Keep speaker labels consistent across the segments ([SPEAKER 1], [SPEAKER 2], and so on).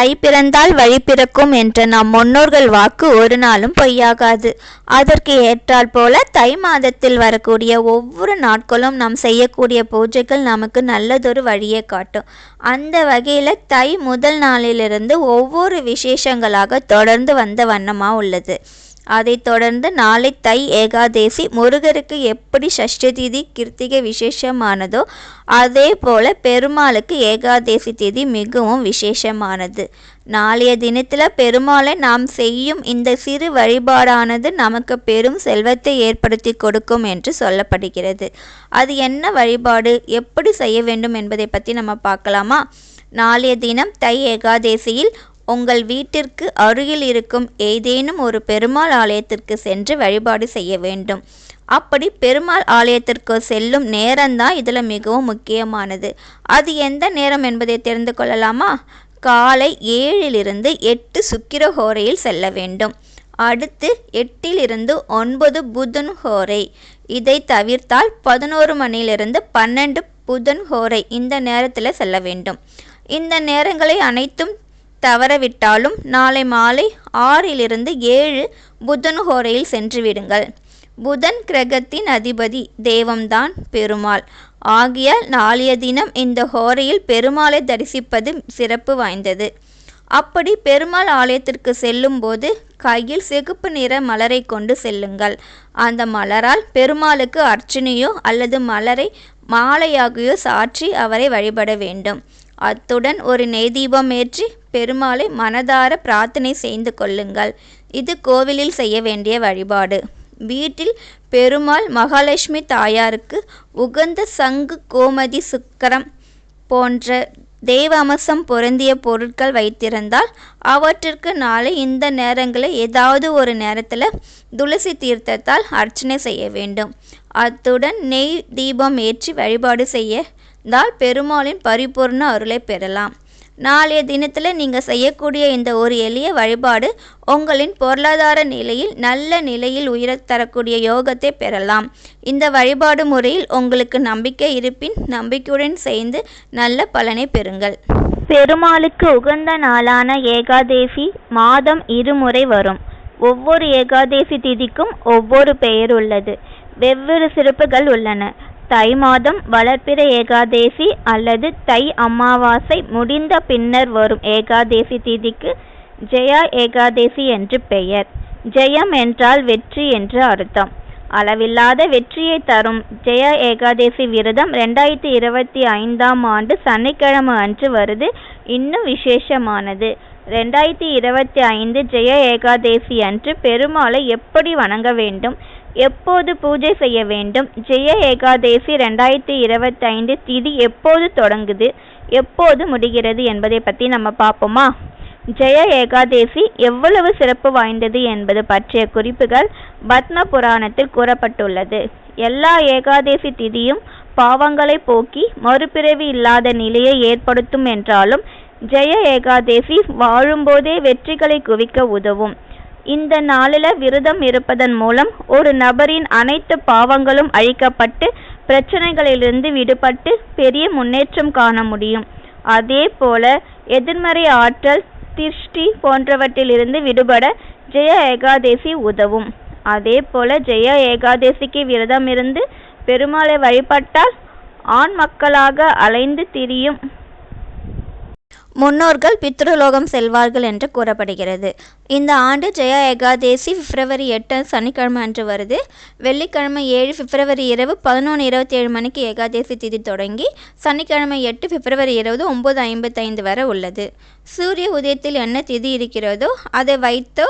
[SPEAKER 1] தை பிறந்தால் வழி பிறக்கும் என்ற நம் முன்னோர்கள் வாக்கு ஒரு நாளும் பொய்யாகாது. அதற்கு ஏற்றால் போல தை மாதத்தில் வரக்கூடிய ஒவ்வொரு நாட்களும் நாம் செய்யக்கூடிய பூஜைகள் நமக்கு நல்லதொரு வழியை காட்டும். அந்த வகையில் தை முதல் நாளிலிருந்து ஒவ்வொரு விசேஷங்களாக தொடர்ந்து வந்த வண்ணமாக உள்ளது. அதைத் தொடர்ந்து நாளை தை ஏகாதேசி முருகருக்கு எப்படி சஷ்டி திதி கிருத்திகை விசேஷமானதோ அதே போல பெருமாளுக்கு ஏகாதேசி திதி மிகவும் விசேஷமானது. நாளைய தினத்தில் பெருமாளை நாம் செய்யும் இந்த சிறு வழிபாடானது நமக்கு பெரும் செல்வத்தை ஏற்படுத்தி கொடுக்கும் என்று சொல்லப்படுகிறது. அது என்ன வழிபாடு? எப்படி செய்ய வேண்டும் என்பதை பற்றி நம்ம பார்க்கலாமா? நாளைய தினம் தை ஏகாதேசியில் உங்கள் வீட்டிற்கு அருகில் இருக்கும் ஏதேனும் ஒரு பெருமாள் ஆலயத்திற்கு சென்று வழிபாடு செய்ய வேண்டும். அப்படி பெருமாள் ஆலயத்திற்கு செல்லும் நேரம்தான் இதில் மிகவும் முக்கியமானது. அது எந்த நேரம் என்பதை தெரிந்து கொள்ளலாமா? காலை ஏழிலிருந்து எட்டு சுக்கிர ஹோரையில் செல்ல வேண்டும். அடுத்து எட்டிலிருந்து ஒன்பது புதன் ஹோரை. இதை தவிர்த்தால் பதினோரு மணியிலிருந்து பன்னெண்டு புதன் ஹோரை இந்த நேரத்தில் செல்ல வேண்டும். இந்த நேரங்களை அனைத்தும் தவறவிட்டாலும் நாளை மாலை ஆறிலிருந்து ஏழு புதன் ஹோரையில் சென்று விடுங்கள் புதன் கிரகத்தின் அதிபதி தெய்வம்தான் பெருமாள். ஆகியால் நாளைய தினம் இந்த ஹோரையில் பெருமாளை தரிசிப்பது சிறப்பு வாய்ந்தது. அப்படி பெருமாள் ஆலயத்திற்கு செல்லும்போது கையில் சிகப்பு நிற மலரை கொண்டு செல்லுங்கள். அந்த மலரால் பெருமாளுக்கு அர்ச்சனையோ அல்லது மலரை மாலையாகியோ சாற்றி அவரை வழிபட வேண்டும். அத்துடன் ஒரு நெய் தீபம் ஏற்றி பெருமாளை மனதார பிரார்த்தனை செய்து கொள்ளுங்கள். இது கோவிலில் செய்ய வேண்டிய வழிபாடு. வீட்டில் பெருமாள் மகாலட்சுமி தாயாருக்கு உகந்த சங்கு கோமதி சுக்கரம் போன்ற தெய்வ அம்சம் பொருந்திய பொருட்கள் வைத்திருந்தால் அவற்றிற்கு நாளை இந்த நேரங்களில் ஏதாவது ஒரு நேரத்தில் துளசி தீர்த்தத்தால் அர்ச்சனை செய்ய வேண்டும். அத்துடன் நெய் தீபம் ஏற்றி வழிபாடு செய்யதால் பெருமாளின் பரிபூர்ண அருளை பெறலாம். நாளைய தினத்தில் நீங்கள் செய்யக்கூடிய இந்த ஒரு எளிய வழிபாடு உங்களின் பொருளாதார நிலையில் நல்ல நிலையில் உயரத் தரக்கூடிய யோகத்தை பெறலாம். இந்த வழிபாடு முறையில் உங்களுக்கு நம்பிக்கை இருப்பின் நம்பிக்கையுடன் சேர்ந்து நல்ல பலனை பெறுங்கள். பெருமாளுக்கு உகந்த நாளான ஏகாதேசி மாதம் இருமுறை வரும். ஒவ்வொரு ஏகாதேசி திதிக்கும் ஒவ்வொரு பெயர் உள்ளது. வெவ்வேறு சிறப்புகள் உள்ளன. தை மாதம் வளர்பிறை ஏகாதேசி அல்லது தை அமாவாசை முடிந்த பின்னர் வரும் ஏகாதேசி திதிக்கு ஜெயா ஏகாதேசி என்று பெயர். ஜெயம் என்றால் வெற்றி என்று அர்த்தம். அளவில்லாத வெற்றியை தரும் ஜெயா ஏகாதேசி விரதம் ரெண்டாயிரத்தி இருபத்தி ஐந்தாம் ஆண்டு சனிக்கிழமை அன்று வருது. இன்னும் விசேஷமானது. ரெண்டாயிரத்தி இருபத்தி ஐந்து ஜெய ஏகாதேசி அன்று பெருமாளை எப்படி வணங்க வேண்டும்? எப்போது பூஜை செய்ய வேண்டும்? ஜெய ஏகாதேசி ரெண்டாயிரத்தி இருபத்தைந்து திதி எப்போது தொடங்குது? எப்போது முடிகிறது என்பதை பற்றி நம்ம பார்ப்போமா? ஜெய ஏகாதேசி எவ்வளவு சிறப்பு வாய்ந்தது என்பது பற்றிய குறிப்புகள் பத்ம புராணத்தில் கூறப்பட்டுள்ளது. எல்லா ஏகாதேசி திதியும் பாவங்களை போக்கி மறுபிறவி இல்லாத நிலையை ஏற்படுத்தும் என்றாலும் ஜெய ஏகாதேசி வாழும்போதே வெற்றிகளை குவிக்க உதவும். இந்த நாளில் விரதம் இருப்பதன் மூலம் ஒரு நபரின் அனைத்து பாவங்களும் அழிக்கப்பட்டு பிரச்சனைகளிலிருந்து விடுபட்டு பெரிய முன்னேற்றம் காண முடியும். அதே போல எதிர்மறை ஆற்றல் திருஷ்டி போன்றவற்றிலிருந்து விடுபட ஜெய ஏகாதேசி உதவும். அதே போல ஜெய ஏகாதேசிக்கு விரதம் இருந்து பெருமாளை வழிபட்டால் ஆண் மக்களாக அலைந்து திரியும் முன்னோர்கள் பித்ருலோகம் செல்வார்கள் என்று கூறப்படுகிறது. இந்த ஆண்டு ஜெயா ஏகாதேசி பிப்ரவரி எட்டு சனிக்கிழமை அன்று வருது. வெள்ளிக்கிழமை ஏழு பிப்ரவரி இரவு பதினொன்று இருபத்தி ஏழு மணிக்கு ஏகாதேசி திதி தொடங்கி சனிக்கிழமை எட்டு பிப்ரவரி இருபது ஒம்பது ஐம்பத்தைந்து வரை உள்ளது. சூரிய உதயத்தில் என்ன திதி இருக்கிறதோ அதை வைத்தோ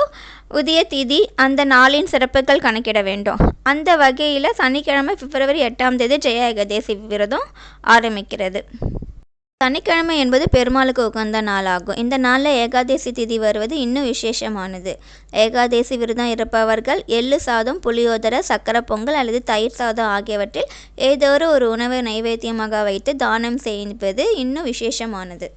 [SPEAKER 1] உதய திதி அந்த நாளின் சிறப்புகள் கணக்கிட வேண்டும். அந்த வகையில் சனிக்கிழமை பிப்ரவரி எட்டாம் தேதி ஜெயா ஏகாதேசி விரதம் ஆரம்பிக்கிறது. சனிக்கிழமை என்பது பெருமாளுக்கு உகந்த நாளாகும். இந்த நாளில் ஏகாதேசி திதி வருவது இன்னும் விசேஷமானது. ஏகாதேசி விரதம் இருப்பவர்கள் எள்ளு சாதம் புளியோதரை சக்கரை பொங்கல் அல்லது தயிர் சாதம் ஆகியவற்றில் ஏதோ ஒரு உணவை நைவேத்தியமாக வைத்து தானம் செய்வது இன்னும் விசேஷமானது.